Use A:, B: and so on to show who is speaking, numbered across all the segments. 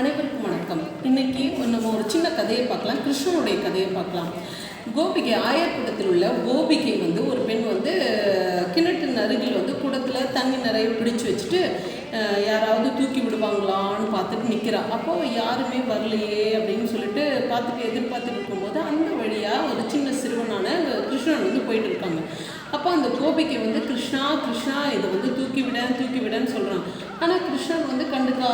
A: அனைவருக்கும் வணக்கம். இன்னைக்கு நம்ம ஒரு சின்ன கதையை பார்க்கலாம். கிருஷ்ணனுடைய கதையை பார்க்கலாம். கோபிகை ஆயர்குடத்தில் உள்ள கோபிகை வந்து ஒரு பெண் வந்து கிணற்றின் அருகில் வந்து குடத்தில் தண்ணி நிறைய பிடிச்சு வச்சுட்டு யாராவது தூக்கி விடுவாங்களான்னு பார்த்துட்டு நிற்கிறா அப்போ யாருமே வரலையே அப்படின்னு சொல்லிட்டு பார்த்துட்டு எதிர்பார்த்துட்டு இருக்கும்போது அந்த வழியாக ஒரு சின்ன சிறுவனான கிருஷ்ணன் வந்து போயிட்டு இருக்காங்க. அப்போ அந்த கோபிகை வந்து கிருஷ்ணா கிருஷ்ணா இதை வந்து தூக்கி விட தூக்கி விடன்னு சொல்கிறான்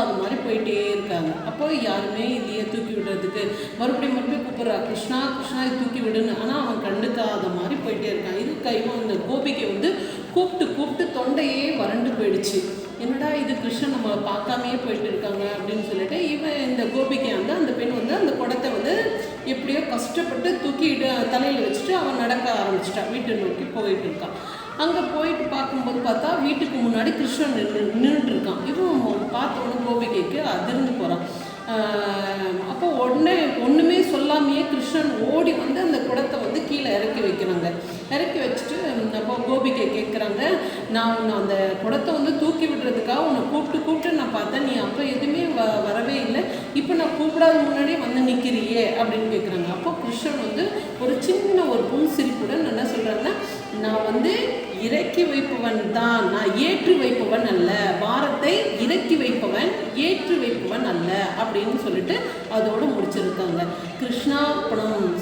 A: அது மாதிரி போயிட்டே இருக்காங்க. அப்போ யாருமே இல்லையே தூக்கி விடுறதுக்கு மறுபடியும் மறுபடியும் கூப்பிட்றா கிருஷ்ணா கிருஷ்ணா இது தூக்கி விடுன்னு. ஆனால் அவன் கண்டுக்காத மாதிரி போயிட்டே இருக்கான். இது கைவும் அந்த கோபிகை வந்து கூப்பிட்டு கூப்பிட்டு தொண்டையே வறண்டு போயிடுச்சு. என்னடா இது கிருஷ்ணன் நம்ம பார்க்காமையே போயிட்டு இருக்காங்க? அப்படின்னு சொல்லிட்டு இவன் இந்த கோபிக்கை வந்து அந்த பெண் வந்து அந்த குடத்தை வந்து எப்படியோ கஷ்டப்பட்டு தூக்கிட்டு தலையில் வச்சுட்டு அவன் நடக்க ஆரம்பிச்சிட்டான் வீட்டை நோக்கி போயிட்டு இருக்கான். அங்கே போயிட்டு பார்க்கும்போது பார்த்தா வீட்டுக்கு முன்னாடி கிருஷ்ணன் நின்று நின்றுட்டு இருக்கான் இவன் பார்த்த உடனே கோபிகைக்கு அதிர்ந்து போகிறான் அப்போ உடனே ஒன்றுமே சொல்லாமையே கிருஷ்ணன் ஓடி வந்து அந்த குடத்தை வந்து கீழே இறக்கி வைக்கிறாங்க. இறக்கி வச்சுட்டு அப்போ கோபிகை கேட்குறாங்க நான் உன்னை அந்த குடத்தை வந்து தூக்கி விடுறதுக்காக உன்னை கூப்பிட்டு கூப்பிட்டு நான் பார்த்தேன். நீ அப்போ எதுவுமே வ வரவே இல்லை. இப்போ நான் கூப்பிடாத முன்னாடியே வந்து நிற்கிறியே அப்படின்னு கேட்குறாங்க அப்போ கிருஷ்ணன் வந்து ஒரு சின்ன ஒரு புன்சிரிப்புடன் என்ன சொல்கிறாங்கன்னா நான் வந்து இறக்கி வைப்பவன் தான். நான் ஏற்றி வைப்பவன் அல்ல. பாரத்தை இறக்கி வைப்பவன் ஏற்றி வைப்பவன் அல்ல அப்படின்னு சொல்லிட்டு அதோடு முடிச்சிருக்காங்க. கிருஷ்ணா சர்வம்